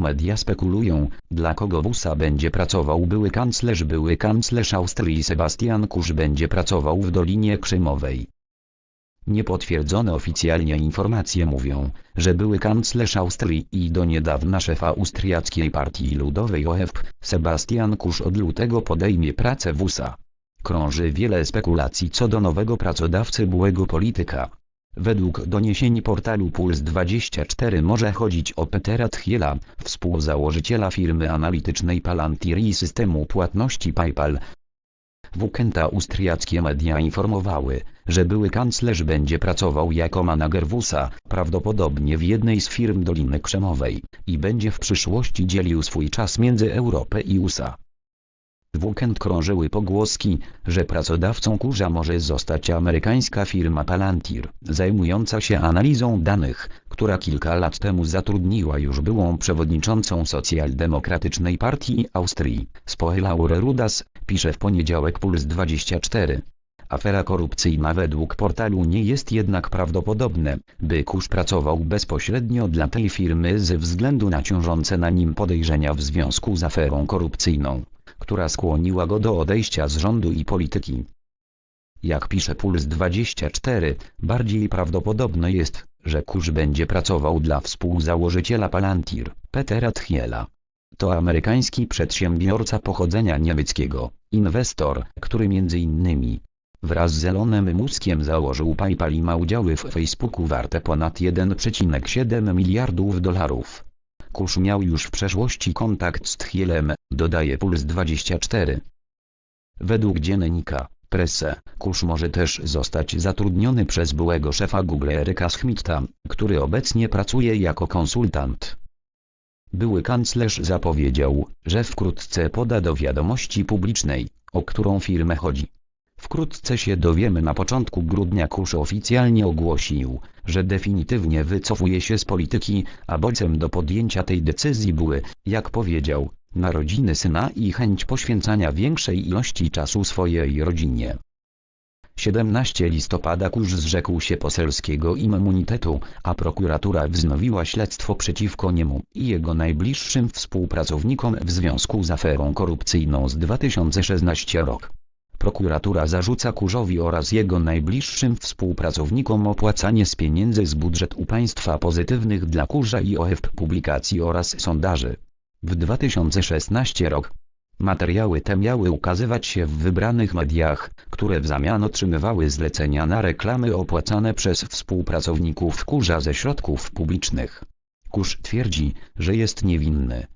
Media spekulują, dla kogo Wusa będzie pracował były kanclerz były kanclerz Austrii Sebastian Kurz będzie pracował w Dolinie Krzemowej. Niepotwierdzone oficjalnie informacje mówią, że były kanclerz Austrii i do niedawna szef austriackiej partii ludowej OFP, Sebastian Kurz od lutego podejmie pracę w USA. Krąży wiele spekulacji co do nowego pracodawcy byłego polityka. Według doniesień portalu Puls24 może chodzić o Petera Thiela, współzałożyciela firmy analitycznej Palantir i systemu płatności PayPal. W weekend austriackie media informowały, że były kanclerz będzie pracował jako manager WUSA, prawdopodobnie w jednej z firm Doliny Krzemowej, i będzie w przyszłości dzielił swój czas między Europę i USA. Weekend krążyły pogłoski, że pracodawcą kurza może zostać amerykańska firma Palantir, zajmująca się analizą danych, która kilka lat temu zatrudniła już byłą przewodniczącą socjaldemokratycznej partii Austrii, Spoelaure Rudas, pisze w poniedziałek Puls 24. Afera korupcyjna według portalu nie jest jednak prawdopodobne, by Kusz pracował bezpośrednio dla tej firmy ze względu na ciążące na nim podejrzenia w związku z aferą korupcyjną, która skłoniła go do odejścia z rządu i polityki. Jak pisze Puls 24, bardziej prawdopodobne jest, że Kusz będzie pracował dla współzałożyciela Palantir, Petera Thiela. To amerykański przedsiębiorca pochodzenia niemieckiego, inwestor, który innymi wraz z Elonem Muskiem założył PayPal i ma udziały w Facebooku warte ponad 1,7 miliardów dolarów. Kusz miał już w przeszłości kontakt z Thielem, dodaje Puls 24. Według dziennika, Presse, Kusz może też zostać zatrudniony przez byłego szefa Google Eryka Schmidta, który obecnie pracuje jako konsultant. Były kanclerz zapowiedział, że wkrótce poda do wiadomości publicznej, o którą firmę chodzi. Wkrótce się dowiemy na początku grudnia Kusz oficjalnie ogłosił, że definitywnie wycofuje się z polityki, a bodźcem do podjęcia tej decyzji były, jak powiedział, narodziny syna i chęć poświęcania większej ilości czasu swojej rodzinie. 17 listopada Kusz zrzekł się poselskiego immunitetu, a prokuratura wznowiła śledztwo przeciwko niemu i jego najbliższym współpracownikom w związku z aferą korupcyjną z 2016 rok. Prokuratura zarzuca Kurzowi oraz jego najbliższym współpracownikom opłacanie z pieniędzy z budżetu państwa pozytywnych dla Kurza i OFP publikacji oraz sondaży. W 2016 rok Materiały te miały ukazywać się w wybranych mediach, które w zamian otrzymywały zlecenia na reklamy opłacane przez współpracowników Kurza ze środków publicznych. Kurz twierdzi, że jest niewinny.